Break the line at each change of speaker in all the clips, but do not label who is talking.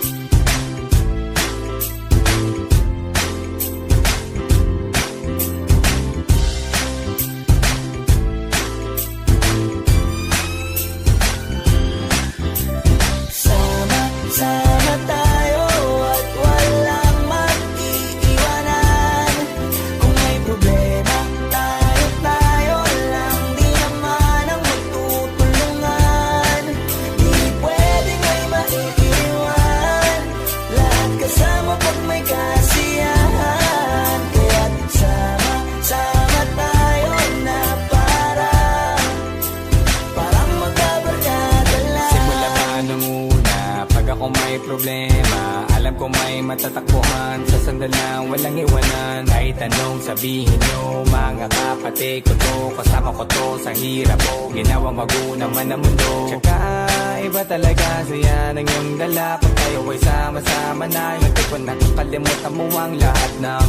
Sama,
Ako may problema. Alam ko may matatakbuhan. Sa sandal lang walang iwanan. Kahit anong sabihin nyo Mga kapatid ko to. Kasama ko to sa hirap ko. Ginawang maguna man ang mundo. Tsaka iba talaga Saya ng iyong dala. Pag tayo ay sama-sama na Hindi ko nakakalimutan mo ang lahat ng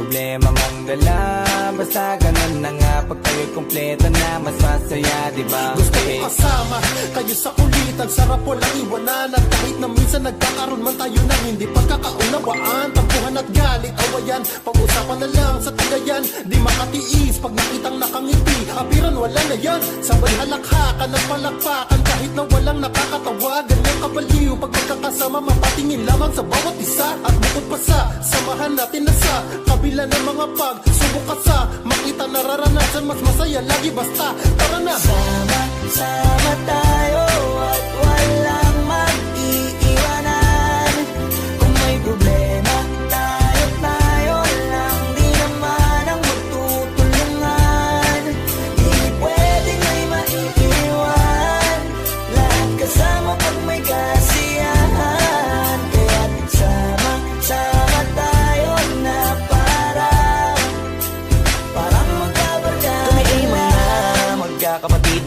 Problema mong dala Basta ganun na nga Pag tayo'y kumpleto na Mas masaya diba?
Gusto ko kasama kayo sa kulitan Sarap walang iwanan At kahit na minsan nagkakaroon man tayo ng hindi pagkakaunawaan. Tampuhan at galit, awayan. Pag-usapan na lang sa tagayan Di makatiis pag nakitang nakangiti Apiran wala na yan. Sabay halakhakan at palakpakan Kahit na walang nakakatawa. Ganyan kabaliw Pag magkakasama mapatingin lamang sa bawat isa. At bukod pa sa samahan natin na sa Kabila ng mga pag Subok ka sa makita nararanasan Mas masaya lagi basta. Tara na.
Sama, sama tayo at walang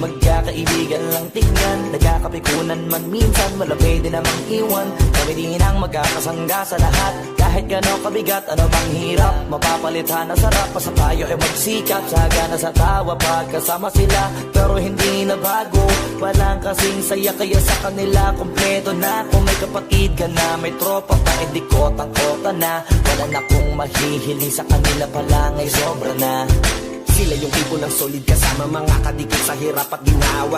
magkakaibigan lang tingnan. Nagkakapikunan man minsan, malapit din namang iwan. Kami din ang magkakasangga sa lahat. Kahit gano'ng kabigat, ano bang hirap? Mapapalitan na sarap, basta tayo ay magsikap Sagana sa tawa, pagkasama sila. Pero hindi na bago. Walang kasing saya, kaya sa kanila Kompleto na, kung may kapatid ka na May tropa pa, edi kotang-kota na. Wala na kong mahihiling sa kanila pa lang ay sobra na
Sila yung tipo ng solid kasama mga kadikit sa hirap at ginawa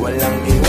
Walang ilan